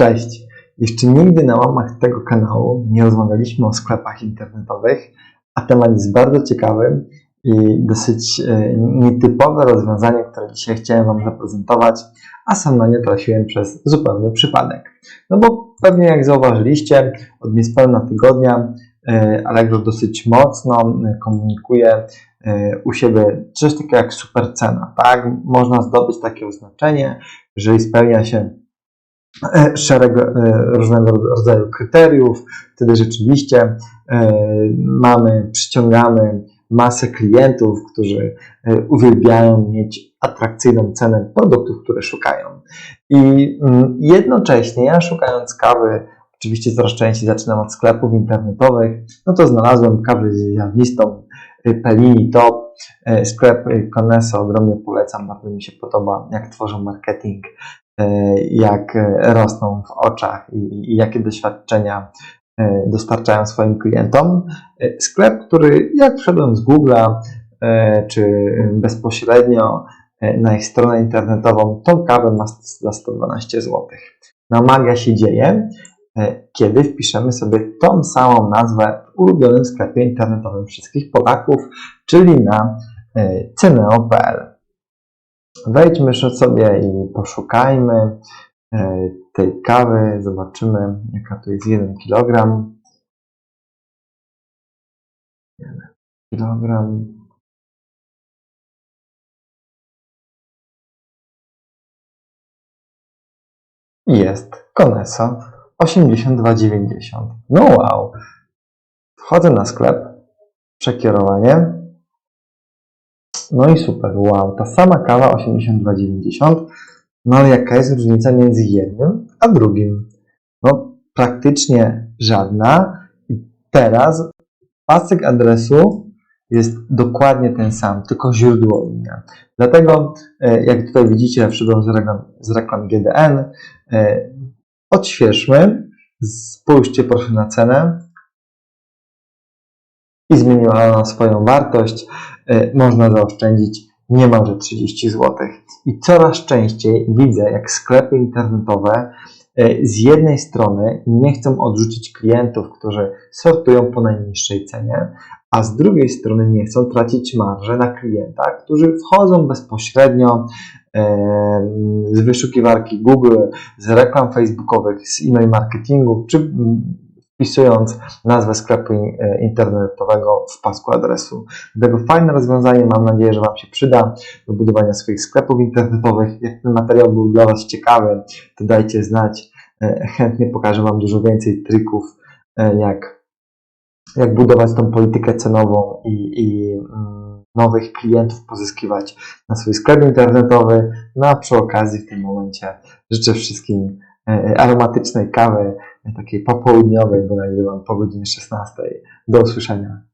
Cześć! Jeszcze nigdy na łamach tego kanału nie rozmawialiśmy o sklepach internetowych, a temat jest bardzo ciekawy i dosyć e, nietypowe rozwiązanie, które dzisiaj chciałem Wam zaprezentować, a sam na nie trafiłem przez zupełny przypadek. No bo pewnie jak zauważyliście, od niespełna tygodnia e, Allegro dosyć mocno e, komunikuje u siebie coś takiego jak super cena, tak? Można zdobyć takie oznaczenie, jeżeli spełnia się szereg e, różnego rodzaju kryteriów. Wtedy rzeczywiście e, mamy, przyciągamy masę klientów, którzy uwielbiają mieć atrakcyjną cenę produktów, które szukają. I mm, jednocześnie ja szukając kawy, oczywiście coraz częściej zaczynam od sklepów internetowych, no to znalazłem kawę z ziarnistą Pelini Top, sklep Coneso, ogromnie polecam, bardzo mi się podoba, jak tworzą marketing E, jak rosną w oczach i, jakie doświadczenia e, dostarczają swoim klientom. E, sklep, który jak wszedłem z Google'a, czy bezpośrednio na ich stronę internetową, tą kawę ma za 112 zł. No magia się dzieje, kiedy wpiszemy sobie tą samą nazwę w ulubionym sklepie internetowym wszystkich Polaków, czyli na ceneo.pl. Wejdźmy sobie i poszukajmy e, tej kawy, zobaczymy jaka to jest 1 kg. 1 kg. Jest Koneso 82,90. No wow. Wchodzę na sklep, przekierowanie no i super, wow, ta sama kawa 82,90, no ale jaka jest różnica między jednym a drugim? No praktycznie żadna. I teraz pasek adresu jest dokładnie ten sam, tylko źródło inne. Dlatego, e, jak tutaj widzicie, wszedłem z reklam, z reklam GDN, e, odświeżmy, spójrzcie proszę na cenę, i zmieniła ona swoją wartość, e, można zaoszczędzić niemalże 30 zł. I coraz częściej widzę, jak sklepy internetowe e, z jednej strony nie chcą odrzucić klientów, którzy sortują po najniższej cenie, a z drugiej strony nie chcą tracić marży na klientach, którzy wchodzą bezpośrednio e, z wyszukiwarki Google, z reklam facebookowych, z e-mail marketingu, czy wpisując nazwę sklepu e, internetowego w pasku adresu. Dlatego fajne rozwiązanie, mam nadzieję, że Wam się przyda do budowania swoich sklepów internetowych. Jak ten materiał był dla Was ciekawy, to dajcie znać. E, chętnie pokażę Wam dużo więcej trików, e, jak, jak budować tą politykę cenową i, i mm, nowych klientów pozyskiwać na swój sklep internetowy. No a przy okazji w tym momencie życzę wszystkim aromatycznej kawy, takiej popołudniowej, bo nagrywam po godzinie 16. Do usłyszenia.